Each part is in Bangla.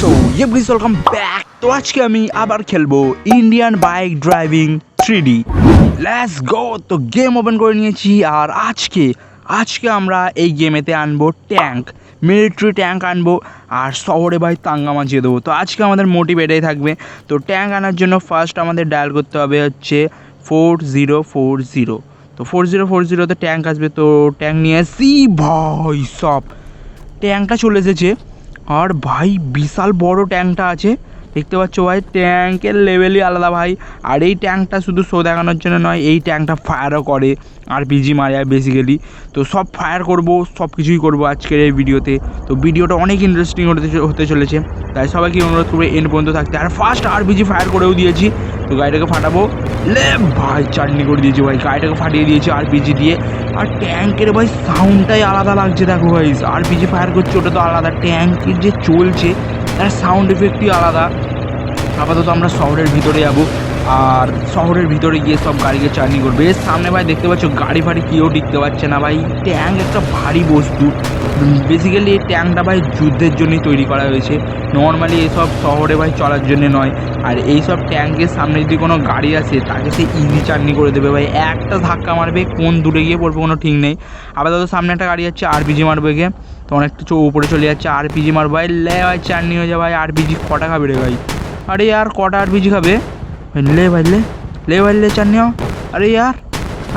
সো ইয়ে প্লিজ ওয়েলকাম ব্যাক তো আজকে আমি আবার খেলব Indian bike driving three D let's go তো গেম ওপেন করে নিয়েছি আর আজকে আজকে আমরা এই গেমেতে আনব ট্যাঙ্ক মিলিটারি ট্যাঙ্ক আনব আর শহরে ভাই তাঙ্গা মাছিয়ে দেবো। তো আজকে আমাদের মোটিভ এটাই থাকবে। তো ট্যাঙ্ক আনার জন্য ফার্স্ট আমাদের ডায়াল করতে হবে হচ্ছে ফোর জিরো ফোর জিরো তো ফোর জিরো ফোর জিরোতে ট্যাঙ্ক আসবে। তো ট্যাঙ্ক নিয়ে আসি ভাই সব। ট্যাঙ্কটা চলে এসেছে। আর ভাই, বিশাল বড় ট্যাঙ্কটা আছে। দেখতে পাচ্ছ ভাই, ট্যাঙ্কের লেভেলই আলাদা ভাই। আর এই ট্যাঙ্কটা শুধু শো দেখানোর জন্য নয়, এই ট্যাঙ্কটা ফায়ারও করে আর পিজি মারে বেসিক্যালি তো সব ফায়ার করব সব কিছুই করব আজকের এই ভিডিওতে তো ভিডিওটা অনেক ইন্টারেস্টিং হতে হতে চলেছে। তাই সবাইকে অনুরোধ করবে এন পর্যন্ত থাকতে। আর ফার্স্ট আর পিজি ফায়ার করেও দিয়েছি। তো গাড়িটাকে ফাটাবো। লে ভাই, চাটনি করে দিয়েছে ভাই, গাড়িটাকে ফাটিয়ে দিয়েছে আর পিজি দিয়ে। আর ট্যাঙ্কের ভাই সাউন্ডটাই আলাদা লাগছে দেখো ভাই আর পিজি ফায়ার করছে, ওটা তো আলাদা। ট্যাঙ্কের যে চলছে, তার সাউন্ড এফেক্টই আলাদা। আপাতত আমরা শহরের ভিতরে যাব। আর শহরের ভিতরে গিয়ে সব গাড়িকে চার্নি করবে। এর সামনে ভাই দেখতে পাচ্ছ, গাড়ি ফাড়ি কেউ টিকতে পারছে না ভাই। ট্যাঙ্ক একটা ভারী বস্তু। বেসিক্যালি এই ট্যাঙ্কটা ভাই যুদ্ধের জন্যই তৈরি করা হয়েছে। নর্মালি এসব শহরে ভাই চলার জন্য নয়। আর এই সব ট্যাঙ্কের সামনে যদি কোনো গাড়ি আসে, তাকে সে ইজি চার্নি করে দেবে ভাই। একটা ধাক্কা মারবে, কোন দূরে গিয়ে পড়বে কোনো ঠিক নেই। আপাতত সামনে একটা গাড়ি যাচ্ছে আরপিজি মারবে গিয়ে। তো অনেকটা চো উপরে চলে যাচ্ছে আরপিজি মারবে ভাই। লে ভাই চার্নি হয়ে যায় ভাই আর আরপিজি কটা খাবে রে ভাই। আরে, আর কটা আর আরপিজি খাবে? লে ভাই লে লে ভাই লে চার্নি হও। আরে यार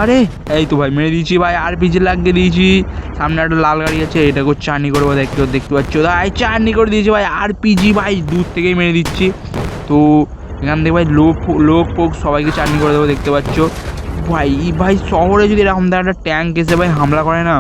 আরে এই তো ভাই, মেরে দিয়েছি ভাই আরপিজি লাগিয়ে দিয়েছি। সামনে একটা লাল গাড়ি আছে, এটাকেও চার্নি করব দেখতে দেখতে পাচ্ছ? ভাই চার্নি করে দিয়েছি ভাই আরপিজি ভাই, দূর থেকেই মেরে দিচ্ছি। তো এখান থেকে ভাই, লোক লোক ফোক সবাইকে চার্নি করে দেবো, দেখতে পাচ্ছ? ভাই ভাই, শহরে যদি এরকম ধর একটা ট্যাঙ্ক এসে ভাই হামলা করে না,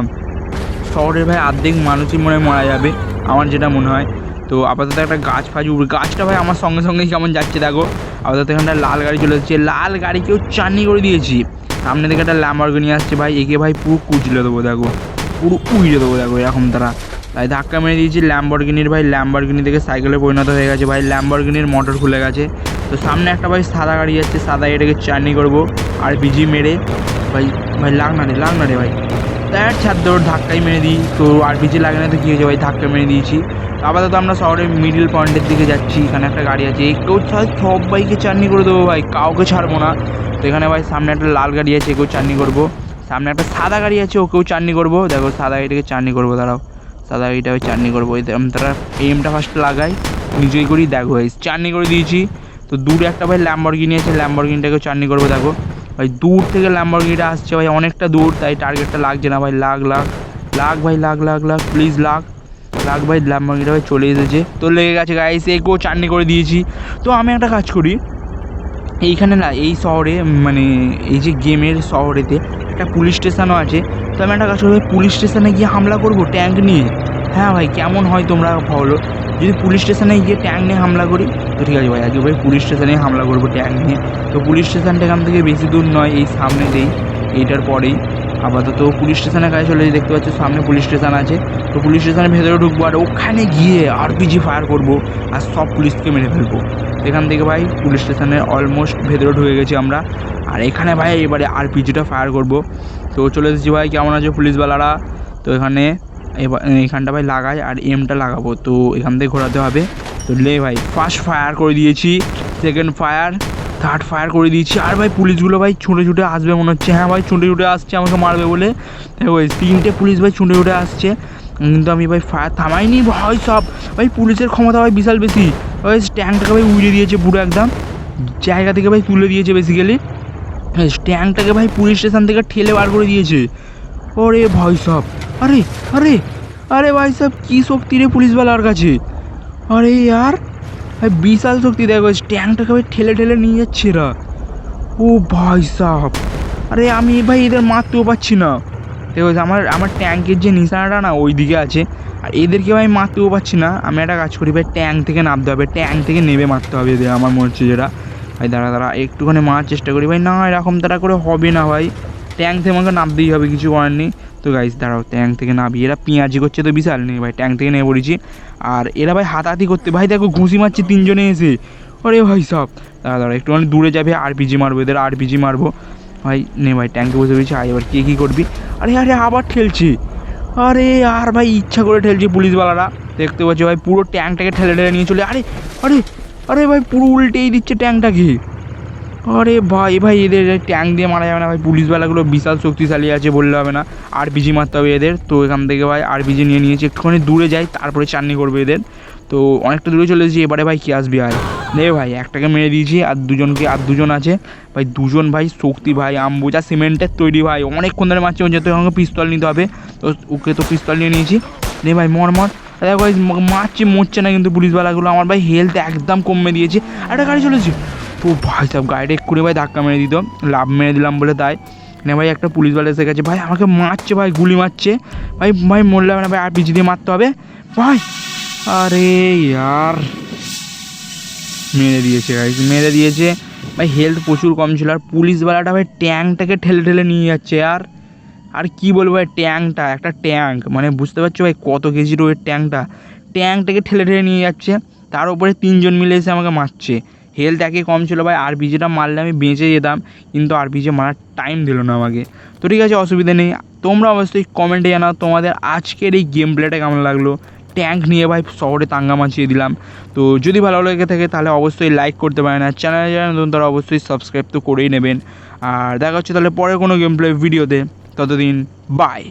শহরের ভাই অর্ধেক মানুষই মনে মারা যাবে, আমার যেটা মনে হয়। তো আপাতত একটা গাছ ফাজ গাছটা ভাই আমার সঙ্গে সঙ্গেই কেমন যাচ্ছে, দেখো। আপাতত এখানটা লাল গাড়ি চলে এসেছে। লাল গাড়িকেও চাননি করে দিয়েছি। সামনে থেকে একটা ল্যাম্বরগিনি আসছে ভাই। একে ভাই পুরো কুচলে দেবো, দেখো। পুরো উইড়ে দেবো, দেখো, এরকম তারা। তাই ধাক্কা মেরে দিয়েছি ল্যাম্বরগিনির ভাই। ল্যাম্বরগিনি থেকে সাইকেলে পরিণত হয়ে গেছে ভাই। ল্যাম্বরগিনির মোটর খুলে গেছে। তো সামনে একটা ভাই সাদা গাড়ি যাচ্ছে। সাদা এটাকে চার্নি করব। আর বিজি মেরে। ভাই ভাই, লাগ না রে, লাগ না রে ভাই। তার ছাদ ওর ধাক্কাই মেরে দিই। তো আর পিছিয়ে লাগে না তো কী হয়েছে ভাই? ধাক্কা মেরে দিয়েছি। তো আপাতত আমরা শহরের মিডিল পয়েন্টের দিকে যাচ্ছি। এখানে একটা গাড়ি আছে। কেউ সব বাইকে চার্নি করে দেবো ভাই। কাউকে ছাড়বো না। তো এখানে ভাই সামনে একটা লাল গাড়ি আছে, একেও চার্নি করব। সামনে একটা সাদা গাড়ি আছে, ওকেও চার্নি করব। দেখো, সাদা গাড়িটাকে চার্নি করব, দাঁড়াও। সাদা গাড়িটা ওই চার্নি করব ওই তারা এমটা ফার্স্ট লাগাই, নিজেই করি, দেখো ভাই চার্নি করে দিয়েছি। তো দূরে একটা ভাই ল্যাম্বরগিনি আছে ল্যাম্বরগিনিটাকেও চার্নি করব, দেখো। ভাই, দূর থেকে ল্যাম্বরগিনিটা আসছে ভাই, অনেকটা দূর, তাই টার্গেটটা লাগছে না ভাই লাগ লাগ লাগ ভাই লাগ লাগ লাগ প্লিজ লাগ লাগ ভাই ল্যাম্বরগিনিটা ভাই চলে এসেছে। তো লেগে গেছে গাইস একেও চাটনি করে দিয়েছি। তো আমি একটা কাজ করি, এইখানে না, এই শহরে মানে এই যে গেমের শহরেতে একটা পুলিশ স্টেশনও আছে। তো আমি একটা কাজ করব পুলিশ স্টেশনে গিয়ে হামলা করব, ট্যাঙ্ক নিয়ে। হ্যাঁ ভাই, কেমন হয় তোমরা ভাবলো যদি পুলিশ স্টেশনে গিয়ে ট্যাঙ্ক নিয়ে হামলা করি, তো ঠিক আছে ভাই, আজকে ভাই পুলিশ স্টেশনে হামলা করব ট্যাঙ্ক নিয়ে। তো পুলিশ স্টেশনটা এখান থেকে বেশি দূর নয়, এই সামনেতেই এইটার পরেই। আপাতত পুলিশ স্টেশনের কাছে চলে দেখতে পাচ্ছ, সামনে পুলিশ স্টেশন আছে। তো পুলিশ স্টেশনের ভেতরে ঢুকবো আর ওখানে গিয়ে আরপিজি ফায়ার করব আর সব পুলিশকে মেরে ফেলব। এখান থেকে ভাই পুলিশ স্টেশনের অলমোস্ট ভেতরে ঢুকে গেছি আমরা। আর এখানে ভাই এবারে আরপিজিটা ফায়ার করব। তো চলে এসেছি ভাই, কেমন আছে পুলিশওয়ালারা? তো এখানে এবার এখানটা ভাই লাগাই আর এমটা লাগাবো। তো এখান থেকে ঘোরাতে হবে। তো লে ভাই ফার্স্ট ফায়ার করে দিয়েছি সেকেন্ড ফায়ার থার্ড ফায়ার করে দিয়েছি। আর ভাই পুলিশগুলো ভাই ছুটে ছুটে আসবে মনে হচ্ছে। হ্যাঁ ভাই ছুটে ছুটে আসছে, আমাকে মারবে বলে। এই তিনটে পুলিশ ভাই ছুটে ছুটে আসছে। কিন্তু আমি ভাই ফায়ার থামাইনি ভাই সব। ভাই পুলিশের ক্ষমতা ভাই বিশাল বেশি। ওই ট্যাঙ্কটাকে ভাই উড়িয়ে দিয়েছে পুরো একদম। জায়গা থেকে ভাই তুলে দিয়েছে বেসিক্যালি ট্যাঙ্কটাকে ভাই পুলিশ স্টেশন থেকে ঠেলে বার করে দিয়েছে। ওরে ভাই সব। আরে আরে আরে ভাই সব কী শক্তি রে পুলিশওয়ালার কাছে? আরে আর? বিশাল শক্তি, দেখো, ট্যাঙ্কটাকে ভাই ঠেলে ঠেলে নিয়ে যাচ্ছে এরা। ও ভাই সাহ আরে আমি ভাই এদের মারতেও পারছি না। দেখো, আমার আমার ট্যাঙ্কের যে নিশানাটা না ওই দিকে আছে। আর এদেরকে ভাই মারতেও পারছি না। আমি একটা কাজ করি, ভাই, ট্যাঙ্ক থেকে নামতে হবে, ট্যাঙ্ক থেকে নেমে মারতে হবে এদের, আমার মনে হচ্ছে যেটা। ভাই, দাঁড়া দাঁড়া, একটুখানি মারার চেষ্টা করি। ভাই, না, এরকম তারা করে হবে না, ভাই। ট্যাঙ্ক থেকে আমাকে নামতেই হবে, কিছু করার নেই। তো গাইস দাঁড়াও ট্যাঙ্ক থেকে নাবি এরা পেঁয়াজি করছে তো বিশাল নেই ভাই ট্যাঙ্ক থেকে নেমে পড়েছি। আর এরা ভাই হাতাহাতি করতে, ভাই দেখো ঘুষি মারছে তিনজনে এসে। আরে ভাই সব। দাঁড়া দাঁড়া একটুখানি দূরে যাবে আরপিজি মারবো, এদের আরপিজি মারবো। ভাই, নে ভাই ট্যাঙ্কে বসে রয়েছে। আর এবার কে কী করবি? আরে আরে, আবার ঠেলছি। আরে, আর ভাই, ইচ্ছা করে ঠেলছে পুলিশওয়ালারা। দেখতে পাচ্ছি ভাই, পুরো ট্যাঙ্কটাকে ঠেলে ঠেলে নিয়ে চলে আরে আরে আরে ভাই, পুরো উল্টেই দিচ্ছে ট্যাঙ্কটাকে আরে ভাই ভাই, এদের ট্যাঙ্ক দিয়ে মারা যাবে না ভাই, পুলিশওয়ালাগুলো বিশাল শক্তিশালী আছে বললে হবে না। আর বিজি মারতে হবে এদের, তো এখান থেকে ভাই আর বিজি নিয়ে নিয়েছি, একটুখানি দূরে যাই, তারপরে চাননি করবে এদের। তো অনেকটা দূরে চলে এসেছি, এবারে ভাই কি আসবি আর? নে ভাই, একটাকে মেরে দিয়েছি, আর দুজনকে, আর দুজন আছে। ভাই, দুজন ভাই, শক্তি ভাই, আম্বুজা সিমেন্টের তৈরি ভাই, অনেকক্ষণ ধরে মারছে যেহেতু আমাকে পিস্তল নিতে হবে। তো ওকে তো পিস্তল নিয়ে নিয়েছি। নে ভাই, মর মর। দেখো ভাই, মারছে, মরছে না কিন্তু পুলিশওয়ালাগুলো, আমার ভাই হেলথ একদম কমে দিয়েছে। একটা গাড়ি চলেছে। তো ভাই সব গাড়িটা এক্ষুনি ভাই ধাক্কা মেরে দিত লাভ মেরে দিলাম বলে তাই। না ভাই একটা পুলিশওয়ালা এসে গেছে, ভাই আমাকে মারছে ভাই, গুলি মারছে। ভাই ভাই মরলাম না ভাই, আর পিছু দিয়ে মারতে হবে। ভাই, আরে আর মেরে দিয়েছে গাইজ মেরে দিয়েছে। ভাই হেলথ প্রচুর কম ছিল, আর পুলিশওয়ালাটা ভাই ট্যাঙ্কটাকে ঠেলে ঠেলে নিয়ে যাচ্ছে, আর আর কি বলব ভাই ট্যাঙ্কটা একটা ট্যাঙ্ক মানে বুঝতে পারছ ভাই কত কেজির ওই ট্যাঙ্কটা ট্যাঙ্কটাকে ঠেলে ঠেলে নিয়ে যাচ্ছে, তার উপরে তিনজন মিলে এসে আমাকে মারছে। হেলথ একে কম ছিল ভাই আর বিজেটা মারলে আমি বেঁচে যেতাম, কিন্তু আর বিজে মারার টাইম দিল না আমাকে। তো ঠিক আছে, অসুবিধা নেই। তোমরা অবশ্যই কমেন্টে জানাও তোমাদের আজকের এই গেম প্লেটা কেমন লাগল। ট্যাঙ্ক নিয়ে ভাই শহরে তাঙ্গা মাছিয়ে দিলাম। তো যদি ভালো লেগে থাকে তাহলে অবশ্যই লাইক করতে পারেন, আর চ্যানেলে যারা নতুন তারা অবশ্যই সাবস্ক্রাইব তো করেই নেবেন। আর দেখা হচ্ছে তাহলে পরে কোনো গেম প্লে ভিডিওতে ততদিন বাই